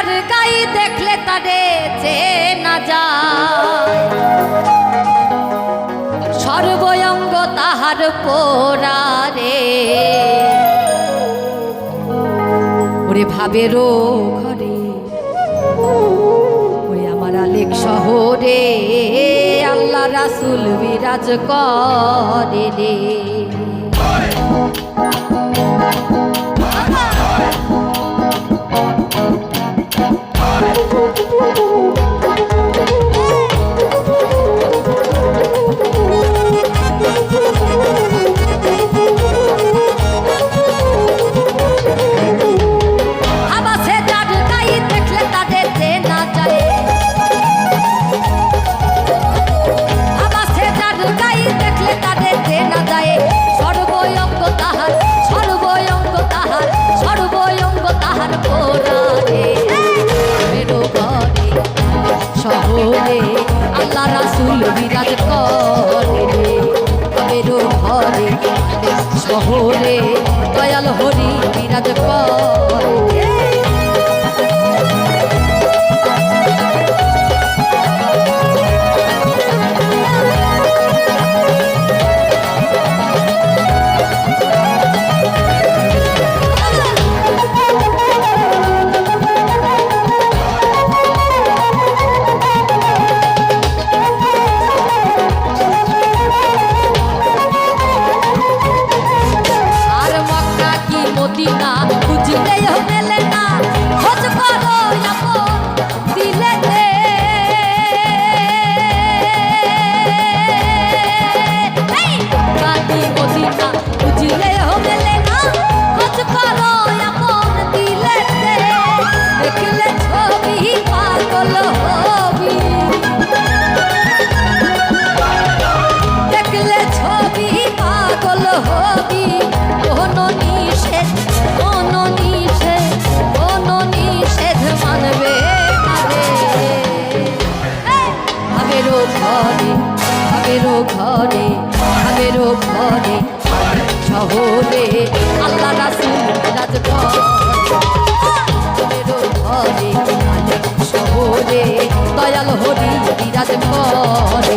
তার গাই দেখলে তারে চেনা যায়। সর্বঙ্গ তাহার পোড়ারে। ওরে ভাবেরও ঘরে ওরে আমার আলেক শহরে, আল্লাহ রাসুল বিরাজ করে রে। বহরে আগেরও ঘরে আগেরও ঘরে শহরে আল্লাহ রাসুল ঘরে। শহরে দয়াল হরি বিরাজ ঘর।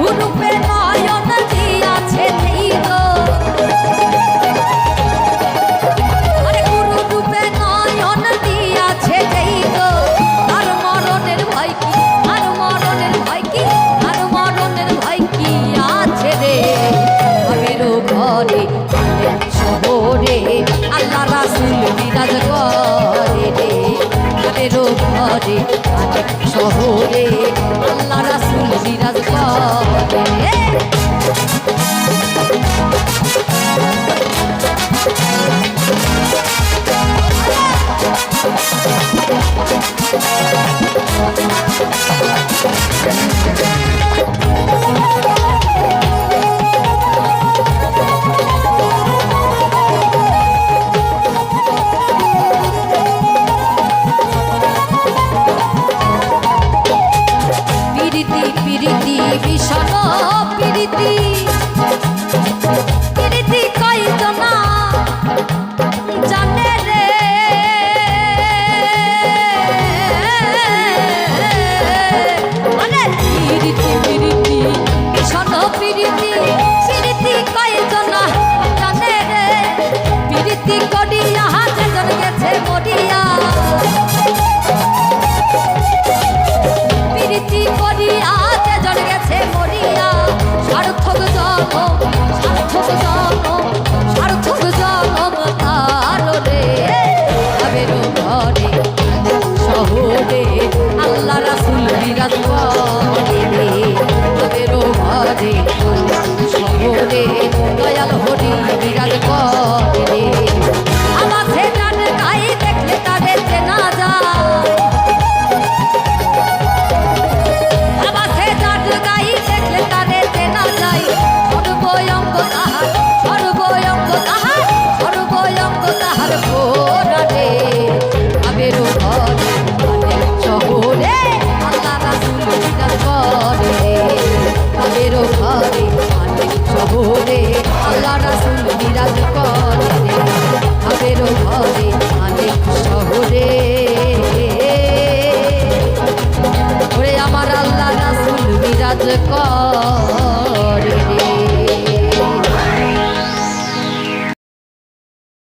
গুরুপে করে আটক শহরে আল্লাহ রাসুল বিরাজ করে